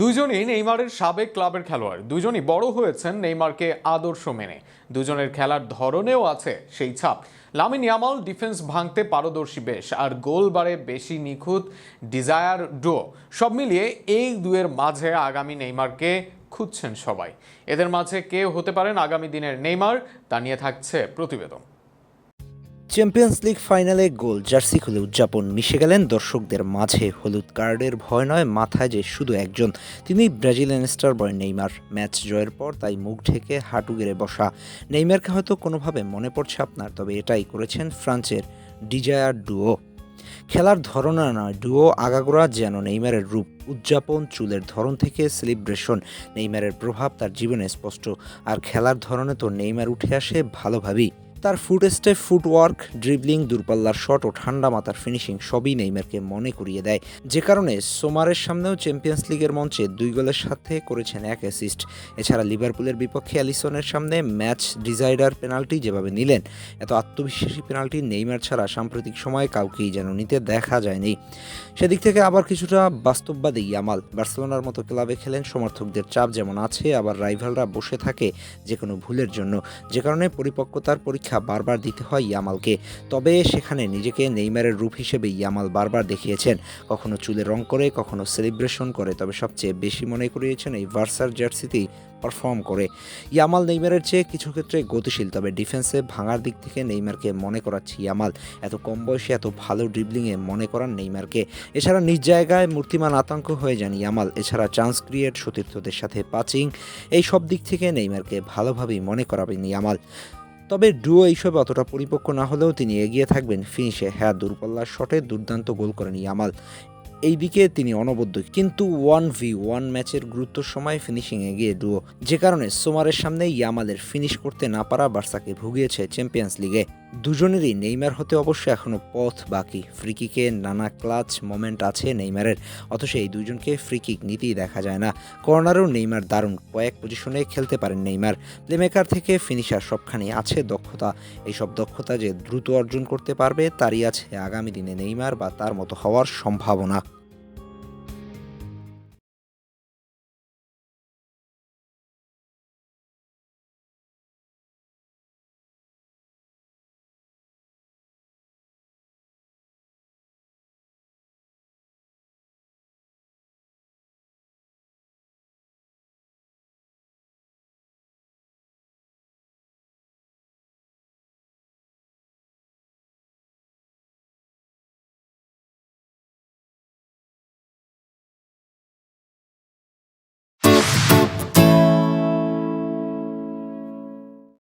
দুজনই নেইমারের সাবেক ক্লাবের খেলোয়াড়। দুজনই বড় হয়েছেন নেইমারকে আদর্শ মেনে। দুজনের খেলার ধরনেও আছে সেই ছাপ। লামিন ইয়ামাল ডিফেন্স ভাঙতে পারদর্শী বেশ, আর গোল বারে বেশি নিখুঁত, ডিজায়ার ডো সব মিলিয়ে এই দুয়ের মাঝে আগামী নেইমারকে খুঁজছেন সবাই। এদের মাঝে কে হতে পারেন আগামী দিনের নেইমার, তা নিয়ে থাকছে প্রতিবেদন। চ্যাম্পিয়ন্স লিগ ফাইনালে গোল জার্সি খুলে উদযাপন। মিশে গেলেন দর্শকদের মাঝে। হলুদ কার্ডের ভয় নয়, মাথায় যে শুধু একজন। তিনি Brazilian star boy Neymar. Match জয়ের পর তাই মুখ ঢেকে হাঁটু গেড়ে বসা। নেইমারকে হয়তো কোনোভাবে মনে পড়ছে আপনার, তবে এটাই করেছেন ফ্রান্সের ডিজায়ার ডুও খেলার ধরনা নয় ডুও আগাগোড়া যেন নেইমারের রূপ। উদযাপন চুলের ধরন থেকে সেলিব্রেশন। নেইমারের প্রভাব তার জীবনে স্পষ্ট। আর খেলার ধরনে তো নেইমার উঠে আসে ভালোভাবেই। তার ফুট স্টেপ ফুটওয়ার্ক ড্রিবলিং দূরপাল্লার শট ও ঠান্ডা মাথার ফিনিশিং সবই নেইমারকে মনে করিয়ে দেয়। যে কারণে সোমারের সামনেও চ্যাম্পিয়ন্স লিগের মঞ্চে দুই গোলের সাথে করেছেন এক অ্যাসিস্ট এছাড়া লিভারপুলের বিপক্ষে অ্যালিসনের সামনে ম্যাচ ডিজাইডার পেনাল্টি যেভাবে নিলেন, এত আত্মবিশ্বাসী পেনাল্টি নেইমার ছাড়া সাম্প্রতিক সময়ে কাউকেই যেন নিতে দেখা যায়নি। সেদিক থেকে আবার কিছুটা বাস্তববাদী ইয়ামাল। বার্সেলোনার মতো ক্লাবে খেলেন সমর্থকদের চাপ যেমন আছে, আবার রাইভালরা বসে থাকে যে কোনো ভুলের জন্য। যে কারণে পরিপক্কতার পরীক্ষা বারবার দিতে হয় ইয়ামালকে। তবে সেখানে নিজেকে নেইমারের রূপ হিসেবে ইয়ামাল বারবার দেখিয়েছেন। কখনো চুলে রং করে, কখনো সেলিব্রেশন করে, তবে সবচেয়ে বেশি মনে করিয়েছেন এই ভার্সার জার্সিতেই পারফর্ম করে। ইয়ামাল নেইমারের চেয়ে কিছু ক্ষেত্রে গতিশীল, তবে ডিফেন্সে ভাঙার দিক থেকে নেইমারকে মনে করাচ্ছি ইয়ামাল। এত কম বয়সে এত ভালো ড্রিবলিংয়ে মনে করান নেইমারকে। এছাড়া নিজ জায়গায় মূর্তিমান আতঙ্ক হয়ে যান ইয়ামাল। এছাড়া চান্স ক্রিয়েট সতীর্থদের সাথে পাচিং এই সব দিক থেকে নেইমারকে ভালোভাবেই মনে করাবেন ইয়ামাল। তবে ডুও এইসবে অতটা পরিপক্ক না হলেও তিনি এগিয়ে থাকবেন ফিনিশে। হ্যাঁ দূরপাল্লার শটে দুর্দান্ত গোল করেন ইয়ামাল। এই দিকে তিনি অনবদ্য, কিন্তু ওয়ান ভি ওয়ান ম্যাচের গুরুত্ব সময় ফিনিশিং এগিয়ে ডুও যে কারণে সোমারের সামনে ইয়ামালের ফিনিশ করতে না পারা বার্সাকে ভুগিয়েছে চ্যাম্পিয়ন্স লিগে। দুজনেরই নেইমার হতে অবশ্য এখনও পথ বাকি। ফ্রিকিকে নানা ক্লাচ মোমেন্ট আছে নেইমারের, অথচ এই দুজনকে ফ্রিকিক নিতেই দেখা যায় না। কর্নারেও নেইমার দারুণ কয়েক পজিশনে খেলতে পারেন নেইমার। প্লেমেকার থেকে ফিনিশার সবখানি আছে দক্ষতা। এইসব দক্ষতা যে দ্রুত অর্জন করতে পারবে, তারই আছে আগামী দিনে নেইমার বা তার মতো হওয়ার সম্ভাবনা।